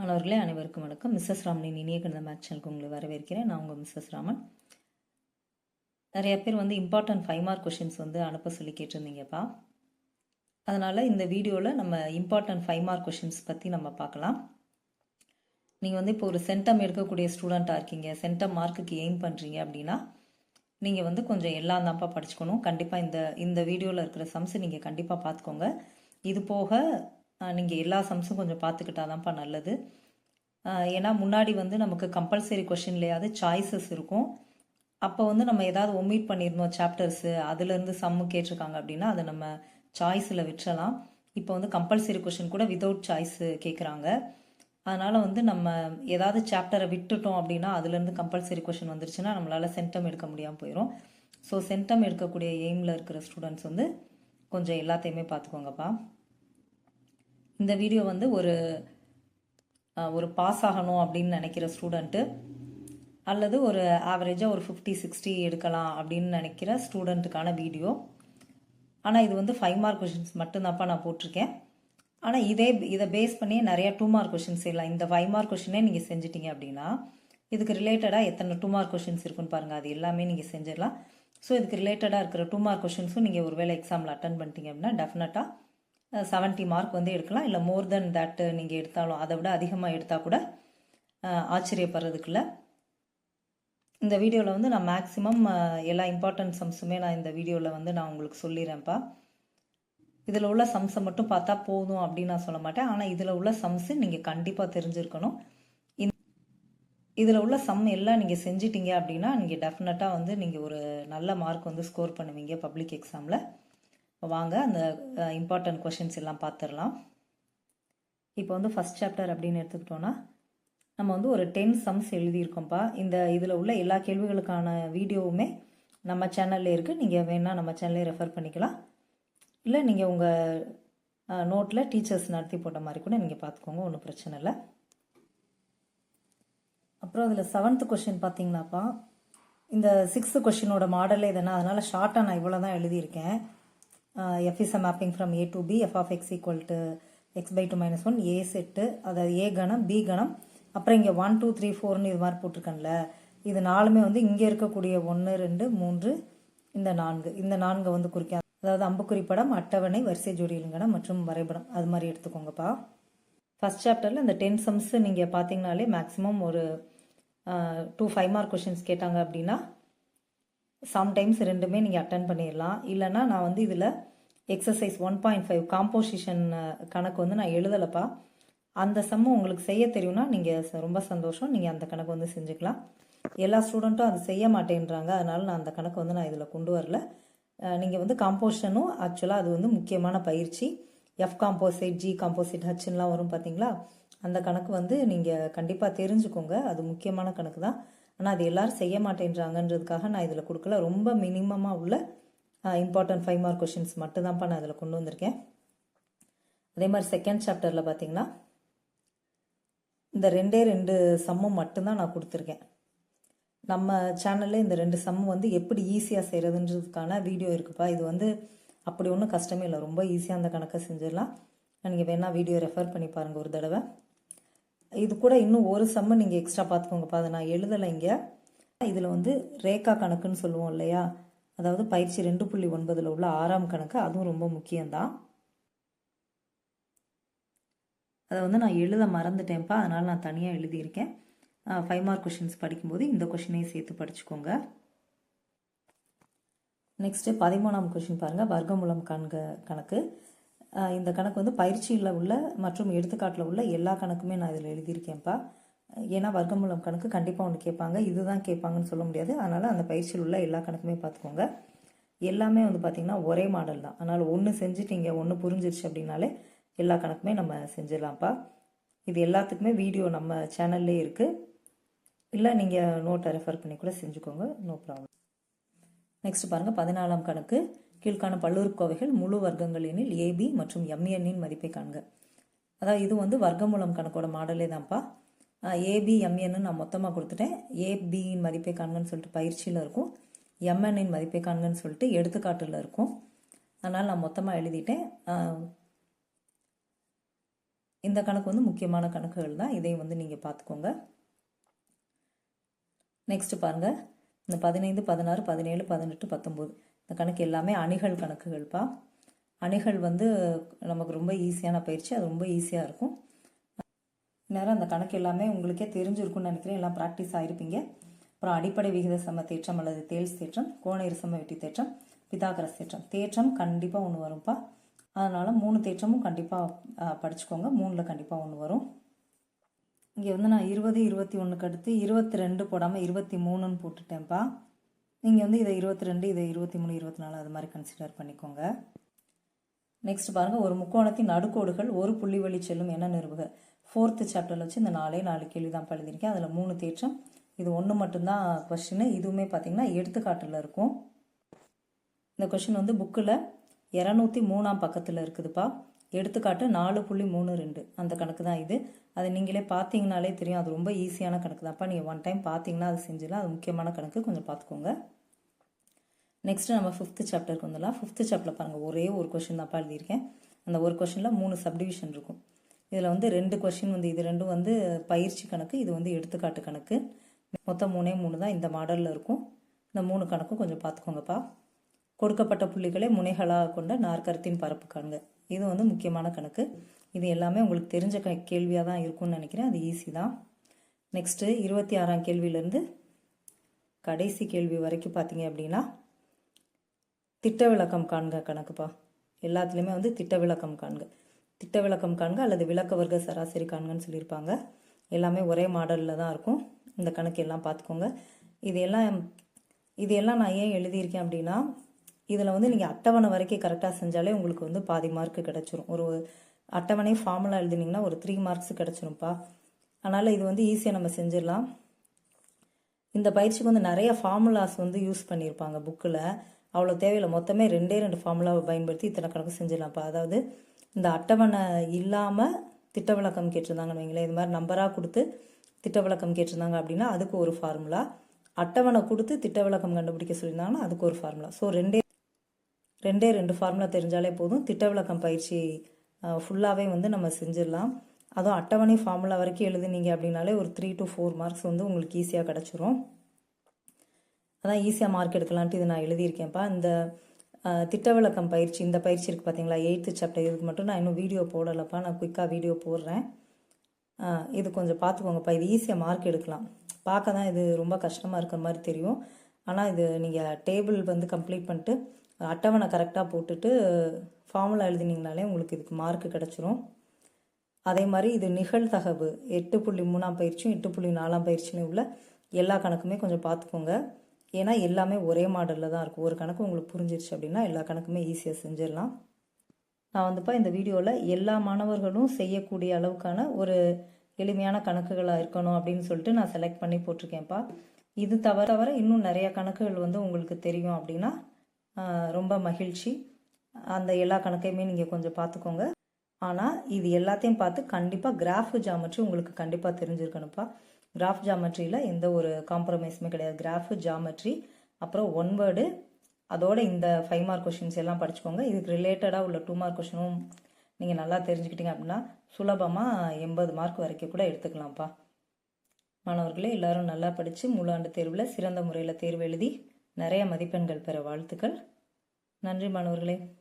மாணவர்களே அனைவருக்கும் வணக்கம். மிஸ்ஸஸ் ராமனின் இனிய கணித மேட்ச் சேனலுக்கு உங்களை வரவேற்கிறேன். நான் உங்கள் மிஸ்ஸஸ் ராமன். நிறைய பேர் வந்து இம்பார்ட்டன்ட் ஃபைவ் மார்க் கொஷின்ஸ் வந்து அனுப்ப சொல்லி கேட்டிருந்தீங்கப்பா. அதனால் இந்த வீடியோவில் நம்ம இம்பார்ட்டன்ட் ஃபைவ் மார்க் கொஷின்ஸ் பற்றி நம்ம பார்க்கலாம். நீங்கள் வந்து இப்போ ஒரு சென்டம் எடுக்கக்கூடிய ஸ்டூடெண்ட்டாக இருக்கீங்க சென்டம் மார்க்குக்கு எய்ம் பண்ணுறீங்க அப்படின்னா நீங்கள் வந்து கொஞ்சம் எல்லாம் தான்ப்பா படிச்சுக்கணும். கண்டிப்பாக இந்த இந்த வீடியோவில் இருக்கிற சம்ஸ் நீங்கள் கண்டிப்பாக பார்த்துக்கோங்க. இது போக நீங்கள் எல்லா சம்ஸும் கொஞ்சம் பார்த்துக்கிட்டா தான்ப்பா நல்லது. ஏன்னா முன்னாடி வந்து நமக்கு கம்பல்சரி கொஷின்லையாவது சாய்ஸஸ் இருக்கும். அப்போ வந்து நம்ம ஏதாவது ஒமிட் பண்ணியிருந்தோம் சாப்டர்ஸு அதுலேருந்து சம்மு கேட்டிருக்காங்க அப்படின்னா அதை நம்ம சாய்ஸில் விட்டுறலாம். இப்போ வந்து கம்பல்சரி கொஷின் கூட வித்தவுட் சாய்ஸு கேட்குறாங்க அதனால் வந்து நம்ம ஏதாவது சாப்டரை விட்டுட்டோம் அப்படின்னா அதுலேருந்து கம்பல்சரி கொஷின் வந்துருச்சுன்னா நம்மளால் சென்டம் எடுக்க முடியாமல் போயிடும் ஸோ சென்டம் எடுக்கக்கூடிய எய்மில் இருக்கிற ஸ்டூடெண்ட்ஸ் வந்து கொஞ்சம் எல்லாத்தையுமே பார்த்துக்கோங்கப்பா இந்த வீடியோ வந்து ஒரு ஒரு பாஸ் ஆகணும் அப்படின்னு நினைக்கிற ஸ்டூடெண்ட்டு அல்லது ஒரு ஆவரேஜாக ஒரு ஃபிஃப்டி சிக்ஸ்டி எடுக்கலாம் அப்படின்னு நினைக்கிற ஸ்டூடெண்ட்டுக்கான வீடியோ ஆனால் இது வந்து ஃபைவ் மார்க் கொஷின்ஸ் மட்டும்தான்ப்பா நான் போட்டிருக்கேன். ஆனால் இதே இதை பேஸ் பண்ணி நிறைய டூ மார்க் கொஷின்ஸ் செய்யலாம். இந்த ஃபைவ் மார்க் கொஷினே நீங்கள் செஞ்சிட்டீங்க அப்படின்னா இதுக்கு ரிலேட்டடாக எத்தனை டூ மார்க் கொஷின்ஸ் இருக்குன்னு பாருங்கள் அது எல்லாமே நீங்கள் செஞ்சிடலாம். ஸோ இதுக்கு ரிலேட்டடாக இருக்கிற டூ மார்க் கொஷின்ஸும் நீங்கள் ஒருவேளை எக்ஸாமில் அட்டன் பண்ணிட்டீங்க அப்படின்னா டெஃபினட்டாக செவன்ட்டி மார்க் வந்து எடுக்கலாம். இல்லை மோர் தென் தட்டு நீங்கள் எடுத்தாலும் அதை விட அதிகமாக எடுத்தால் கூட ஆச்சரியப்படுறதுக்குள்ள இந்த வீடியோவில் வந்து நான் மேக்ஸிமம் எல்லா இம்பார்ட்டன்ட் சம்ஸுமே நான் இந்த வீடியோவில் வந்து நான் உங்களுக்கு சொல்லிடுறேன்ப்பா. இதில் உள்ள சம்ஸை மட்டும் பார்த்தா போதும் அப்படின்னு நான் சொல்ல மாட்டேன். ஆனால் இதில் உள்ள சம்ஸு நீங்கள் கண்டிப்பாக தெரிஞ்சிருக்கணும். இதில் உள்ள சம் எல்லாம் நீங்கள் செஞ்சிட்டீங்க அப்படின்னா நீங்கள் டெஃபினட்டாக வந்து நீங்கள் ஒரு நல்ல மார்க் வந்து ஸ்கோர் பண்ணுவீங்க பப்ளிக் எக்ஸாமில் வாங்க அந்த இம்பார்ட்டன்ட் கொஷின்ஸ் எல்லாம் பார்த்துடலாம் இப்போ வந்து ஃபஸ்ட் சாப்டர் அப்படின்னு எடுத்துக்கிட்டோன்னா நம்ம வந்து ஒரு டென் சம்ஸ் எழுதியிருக்கோம்ப்பா இந்த இதில் உள்ள எல்லா கேள்விகளுக்கான வீடியோவுமே நம்ம சேனலில் இருக்குது நீங்கள் வேணால் நம்ம சேனலே ரெஃபர் பண்ணிக்கலாம். இல்லை நீங்கள் உங்கள் நோட்டில் டீச்சர்ஸ் நடத்தி போட்ட மாதிரி கூட நீங்கள் பார்த்துக்கோங்க ஒன்றும் பிரச்சனை இல்லை. அப்புறம் அதில் செவன்த்து கொஷின் பார்த்தீங்களாப்பா இந்த சிக்ஸ்த்து கொஷினோட மாடலே தானே அதனால் ஷார்ட்டாக நான் இவ்வளோ தான் எழுதியிருக்கேன். F is a mapping from A to B F of x equal to x by two minus one A set அதாவது ஏ கணம் பி கணம் அப்புறம் இங்கே ஒன் டூ த்ரீ ஃபோர்னு இது மாதிரி போட்டிருக்கேன்ல. இது நாலுமே வந்து இங்கே இருக்கக்கூடிய ஒன்று ரெண்டு மூன்று இந்த நான்கு. இந்த நான்கு வந்து குறிக்க. அதாவது அம்புக்குறி படம் அட்டவணை வரிசை ஜோடியிலுங்கடம் மற்றும் வரைபடம். அது மாதிரி எடுத்துக்கோங்கப்பா. ஃபஸ்ட் சாப்டரில் இந்த டென் சம்ஸ் நீங்கள் பார்த்தீங்கனாலே மேக்ஸிமம் ஒரு டூ ஃபைவ் மார்க் கொஷின்ஸ் கேட்டாங்க அப்படின்னா சம்டைம்ஸ் ரெண்டுமே நீங்கள் அட்டன் பண்ணிடலாம் இல்லைன்னா நான் வந்து இதில் exercise one point five composition கணக்கு வந்து நான் எழுதலைப்பா. அந்த சம்மு உங்களுக்கு செய்ய தெரியும்னா நீங்கள் ரொம்ப சந்தோஷம். நீங்கள் அந்த கணக்கு வந்து செஞ்சுக்கலாம். எல்லா ஸ்டூடெண்ட்டும் அது செய்ய மாட்டேன்றாங்க. அதனால் நான் அந்த கணக்கு வந்து நான் இதில் கொண்டு வரல. நீங்கள் வந்து காம்போசிஷனும் ஆக்சுவலாக அது வந்து முக்கியமான பயிற்சி. எஃப் காம்போசிட் ஜி காம்போசிட் ஹச்லாம் வரும் பார்த்தீங்களா அந்த கணக்கு வந்து நீங்கள் கண்டிப்பாக தெரிஞ்சுக்கோங்க. அது முக்கியமான கணக்கு தான் ஆனால் அது எல்லாரும் செய்ய மாட்டேன்றாங்கன்றதுக்காக நான் இதில் கொடுக்கல. ரொம்ப மினிமமாக உள்ள இம்பார்ட்டன்ட் ஃபைவ் மார்க் கொஷின்ஸ் மட்டும்தான்ப்பா நான் இதில் கொண்டு வந்திருக்கேன். அதே மாதிரி செகண்ட் சாப்டரில் பார்த்தீங்கன்னா இந்த ரெண்டே ரெண்டு சம்மும் மட்டும்தான் நான் கொடுத்துருக்கேன். நம்ம சேனலில் இந்த ரெண்டு சம் வந்து எப்படி ஈஸியாக செய்கிறதுன்றதுக்கான வீடியோ இருக்குப்பா. இது வந்து அப்படி ஒன்றும் கஷ்டமே இல்லை. ரொம்ப ஈஸியாக அந்த கணக்கை செஞ்சிடலாம். நீங்கள் வேணால் வீடியோ ரெஃபர் பண்ணி பாருங்கள் ஒரு தடவை. இது கூட இன்னும் ஒரு சம்மு நீங்கள் எக்ஸ்ட்ரா பார்த்துக்கோங்கப்பா அதை நான் எழுதலை இங்கே. இதில் வந்து ரேகா கணக்குன்னு சொல்லுவோம் இல்லையா? அதாவது பயிற்சி ரெண்டு புள்ளி ஒன்பதில் உள்ள ஆறாம் கணக்கு அதுவும் ரொம்ப முக்கியம்தான். அதை வந்து நான் எழுத மறந்துட்டேன்ப்பா. அதனால் நான் தனியாக எழுதியிருக்கேன். ஃபைவ் மார்க் கொஷின்ஸ் படிக்கும்போது இந்த கொஷினையும் சேர்த்து படிச்சுக்கோங்க. நெக்ஸ்ட்டு பதிமூணாம் கொஷின் பாருங்கள் வர்க்கமூலம் கண்க கணக்கு. இந்த கணக்கு வந்து பயிற்சியில் உள்ள மற்றும் எடுத்துக்காட்டில் உள்ள எல்லா கணக்குமே நான் இதில் எழுதியிருக்கேன்ப்பா. ஏன்னா வர்க்கமூலம் கணக்கு கண்டிப்பாக ஒன்று கேட்பாங்க. இதுதான் கேட்பாங்கன்னு சொல்ல முடியாது. அதனால் அந்த பயிற்சியில் உள்ள எல்லா கணக்குமே பார்த்துக்கோங்க. எல்லாமே வந்து பார்த்திங்கன்னா ஒரே மாடல் தான். அதனால் ஒன்று செஞ்சுட்டீங்க ஒன்று புரிஞ்சிருச்சு அப்படின்னாலே எல்லா கணக்குமே நம்ம செஞ்சிடலாம்ப்பா. இது எல்லாத்துக்குமே வீடியோ நம்ம சேனல்லே இருக்குது இல்லை நீங்கள் நோட்டை ரெஃபர் பண்ணி கூட செஞ்சுக்கோங்க. நோ ப்ராப்ளம் நெக்ஸ்ட் பாருங்கள் பதினாலாம் கணக்கு. கீழ்காணும் பல்லுறுப்புக்கோவைகள் முழு வர்க்கங்கள் ஏபி மற்றும் எம்என்னின் மதிப்பை காண்க. அதாவது இது வந்து வர்க்கமூலம் கணக்கோட மாடலே தான்ப்பா. ஏபி எம்என்னு நான் மொத்தமாக கொடுத்துட்டேன். ஏபியின் மதிப்பை காண்கன்னு சொல்லிட்டு பயிற்சியில் இருக்கும். எம்என்னின் மதிப்பை காண்கன்னு சொல்லிட்டு எடுத்துக்காட்டில் இருக்கும். அதனால் நான் மொத்தமாக எழுதிட்டேன். இந்த கணக்கு வந்து முக்கியமான கணக்குகள் தான். இதையும் வந்து நீங்கள் பார்த்துக்கோங்க நெக்ஸ்ட் பாருங்கள் இந்த பதினைந்து பதினாறு பதினேழு பதினெட்டு பத்தொம்போது இந்த கணக்கு எல்லாமே அணிகள் கணக்குகள்ப்பா. அணிகள் வந்து நமக்கு ரொம்ப ஈஸியான பயிற்சி அது ரொம்ப ஈஸியாக இருக்கும். நேரம் அந்த கணக்கு எல்லாமே உங்களுக்கே தெரிஞ்சிருக்கும்னு நினைக்கிறேன். எல்லாம் ப்ராக்டிஸ் ஆகிருப்பீங்க அப்புறம் அடிப்படை விகித சம தேற்றம் அல்லது தேல்ஸ் தேற்றம் கோண சம வெட்டி தேற்றம் பிதாகரஸ் தேற்றம். தேற்றம் கண்டிப்பாக ஒன்று வரும்ப்பா. அதனால் மூணு தேற்றமும் கண்டிப்பாக படிச்சுக்கோங்க. மூணில் கண்டிப்பாக ஒன்று வரும். இங்கே வந்து நான் இருபது இருபத்தி ஒன்றுக்கு அடுத்து இருபத்தி ரெண்டு போடாமல் இருபத்தி மூணுன்னு போட்டுட்டேன்ப்பா. நீங்கள் வந்து இதை இருபத்தி ரெண்டு இதை இருபத்தி மூணு இருபத்தி நாலு அது மாதிரி கன்சிடர் பண்ணிக்கோங்க. நெக்ஸ்ட் பாருங்கள் ஒரு முக்கோணத்தின் நடுக்கோடுகள் ஒரு புள்ளி வழி செல்லும் என்ன நிறுவுக ஃபோர்த்து சாப்டரில் வச்சு இந்த நாலே நாலு கேள்வி தான் பழுதிருக்கேன். அதில் மூணு தேற்றம். இது ஒன்று மட்டும்தான் கொஷின் இதுவுமே பார்த்தீங்கன்னா எடுத்துக்காட்டில் இருக்கும். இந்த கொஷின் வந்து புக்கில் இரநூத்தி மூணாம் பக்கத்தில் இருக்குதுப்பா. எடுத்துக்காட்டு நாலு புள்ளி மூணு ரெண்டு. அந்த கணக்கு தான் இது. அதை நீங்களே பார்த்தீங்கனாலே தெரியும். அது ரொம்ப ஈஸியான கணக்கு தான்ப்பா நீங்கள் ஒன் டைம் பார்த்தீங்கன்னா அது செஞ்சிடலாம். அது முக்கியமான கணக்கு. கொஞ்சம் பார்த்துக்கோங்க. நெக்ஸ்ட்டு நம்ம ஃபிஃப்த்து சாப்டருக்கு வந்துடலாம். ஃபிஃப்த்து சாப்டர் பாருங்கள் ஒரே ஒரு கொஷின் தான்ப்பா எழுதியிருக்கேன். அந்த ஒரு கொஷினில் மூணு சப்டிவிஷன் இருக்கும். இதில் வந்து ரெண்டு கொஷின் வந்து இது ரெண்டும் வந்து பயிற்சி கணக்கு இது வந்து எடுத்துக்காட்டு கணக்கு. மொத்தம் மூணே மூணு தான் இந்த மாடலில் இருக்கும். இந்த மூணு கணக்கும் கொஞ்சம் பார்த்துக்கோங்கப்பா. கொடுக்கப்பட்ட புள்ளிகளை முனைகளாக கொண்ட நாற்கரத்தின் பரப்பு காண்க. இது வந்து முக்கியமான கணக்கு. இது எல்லாமே உங்களுக்கு தெரிஞ்ச க கேள்வியாக தான் இருக்கும்னு நினைக்கிறேன். அது ஈஸி தான். நெக்ஸ்ட்டு இருபத்தி ஆறாம் கேள்வியிலேருந்து கடைசி கேள்வி வரைக்கும் பார்த்தீங்க அப்படின்னா திட்ட விளக்கம் காண்க கணக்குப்பா. எல்லாத்துலேயுமே வந்து திட்ட விளக்கம் காண்க. திட்ட விளக்கம் காண்க அல்லது விளக்க வர்க்க சராசரி காண்கன்னு சொல்லியிருப்பாங்க. எல்லாமே ஒரே மாடலில் தான் இருக்கும். இந்த கணக்கு எல்லாம் பார்த்துக்கோங்க இது எல்லாம் இது எல்லாம் நான் ஏன் எழுதியிருக்கேன் அப்படின்னா இதில் வந்து நீங்கள் அட்டவணை வரைக்கும் கரெக்டாக செஞ்சாலே உங்களுக்கு வந்து பாதி மார்க்கு கிடச்சிரும். ஒரு அட்டவணை ஃபார்முலா எழுதினீங்கன்னா ஒரு த்ரீ மார்க்ஸ் கிடச்சிரும்ப்பா. அதனால் இது வந்து ஈஸியாக நம்ம செஞ்சிடலாம். இந்த பயிற்சிக்கு வந்து நிறைய ஃபார்முலாஸ் வந்து யூஸ் பண்ணியிருப்பாங்க புக்கில் அவ்வளோ தேவையில்லை. மொத்தமே ரெண்டே ரெண்டு ஃபார்முலாவை பயன்படுத்தி இத்தனை கணக்கு செஞ்சிடலாம்ப்பா. அதாவது இந்த அட்டவணை இல்லாமல் திட்ட விளக்கம் கேட்டிருந்தாங்கன்னு வைங்களேன். இது மாதிரி நம்பராக கொடுத்து திட்ட விளக்கம் கேட்டிருந்தாங்க அப்படின்னா அதுக்கு ஒரு ஃபார்முலா அட்டவணை கொடுத்து திட்ட விளக்கம் கண்டுபிடிக்க சொல்லியிருந்தாங்கன்னா அதுக்கு ஒரு ஃபார்முலா ஸோ ரெண்டே ரெண்டே ரெண்டு ஃபார்முலா தெரிஞ்சாலே போதும். திட்ட விளக்கம் பயிற்சி ஃபுல்லாகவே வந்து நம்ம செஞ்சிடலாம். அதுவும் அட்டவணை ஃபார்முலா வரைக்கும் எழுதுனீங்க அப்படின்னாலே ஒரு த்ரீ டு ஃபோர் மார்க்ஸ் வந்து உங்களுக்கு ஈஸியாக கிடச்சிரும். அதான் ஈஸியாக மார்க் எடுக்கலான்ட்டு இது நான் எழுதியிருக்கேன்ப்பா. இந்த திட்ட விளக்கம் பயிற்சி இந்த பயிற்சி இருக்குது பார்த்தீங்களா எயித்து சாப்டர் இதுக்கு மட்டும் நான் இன்னும் வீடியோ போடலைப்பா. நான் குயிக்காக வீடியோ போடுறேன். இது கொஞ்சம் பார்த்துக்கோங்கப்பா இது ஈஸியாக மார்க் எடுக்கலாம். பார்க்க தான் இது ரொம்ப கஷ்டமாக இருக்கிற மாதிரி தெரியும். ஆனால் இது நீங்கள் டேபிள் வந்து கம்ப்ளீட் பண்ணிட்டு அட்டவணை கரெக்டாக போட்டுட்டு ஃபார்முலா எழுதினீங்கனாலே உங்களுக்கு இதுக்கு மார்க் கிடச்சிரும். அதே மாதிரி இது நிகழ்தகவு எட்டு புள்ளி மூணாம் பயிற்சியும் எட்டு புள்ளி நாலாம் பயிற்சியும் உள்ள எல்லா கணக்குமே கொஞ்சம் பார்த்துக்கோங்க. ஏன்னா எல்லாமே ஒரே மாடலில் தான் இருக்கும். ஒரு கணக்கு உங்களுக்கு புரிஞ்சிருச்சு அப்படின்னா எல்லா கணக்குமே ஈஸியாக செஞ்சிடலாம். நான் வந்துப்பா இந்த வீடியோவில் எல்லா மாணவர்களும் செய்யக்கூடிய அளவுக்கான ஒரு எளிமையான கணக்குகளாக இருக்கணும் அப்படின்னு சொல்லிட்டு நான் செலக்ட் பண்ணி போட்டிருக்கேன்ப்பா. இது தவிர தவிர இன்னும் நிறைய கணக்குகள் வந்து உங்களுக்கு தெரியும் அப்படின்னா ரொம்ப மகிழ்ச்சி. அந்த எல்லா கணக்கையுமே நீங்கள் கொஞ்சம் பார்த்துக்கோங்க ஆனால் இது எல்லாத்தையும் பார்த்து கண்டிப்பாக கிராஃப் ஜாமெட்ரி உங்களுக்கு கண்டிப்பாக தெரிஞ்சிருக்கணும்ப்பா. கிராஃப் ஜாமெட்ரியில் எந்த ஒரு காம்ப்ரமைஸுமே கிடையாது. கிராஃப் ஜாமெட்ரி அப்புறம் ஒன் வேர்டு அதோட இந்த ஃபைவ் மார்க் கொஷின்ஸ் எல்லாம் படிச்சுக்கோங்க. இதுக்கு ரிலேட்டடாக உள்ள டூ மார்க் கொஷினும் நீங்கள் நல்லா தெரிஞ்சுக்கிட்டீங்க அப்படின்னா சுலபமாக எண்பது மார்க் வரைக்கும் கூட எடுத்துக்கலாம்ப்பா. மாணவர்களே எல்லாரும் நல்லா படித்து முழு ஆண்டு தேர்வில் சிறந்த முறையில் தேர்வு எழுதி நிறைய மதிப்பெண்கள் பெற வாழ்த்துக்கள். நன்றி மாணவர்களே.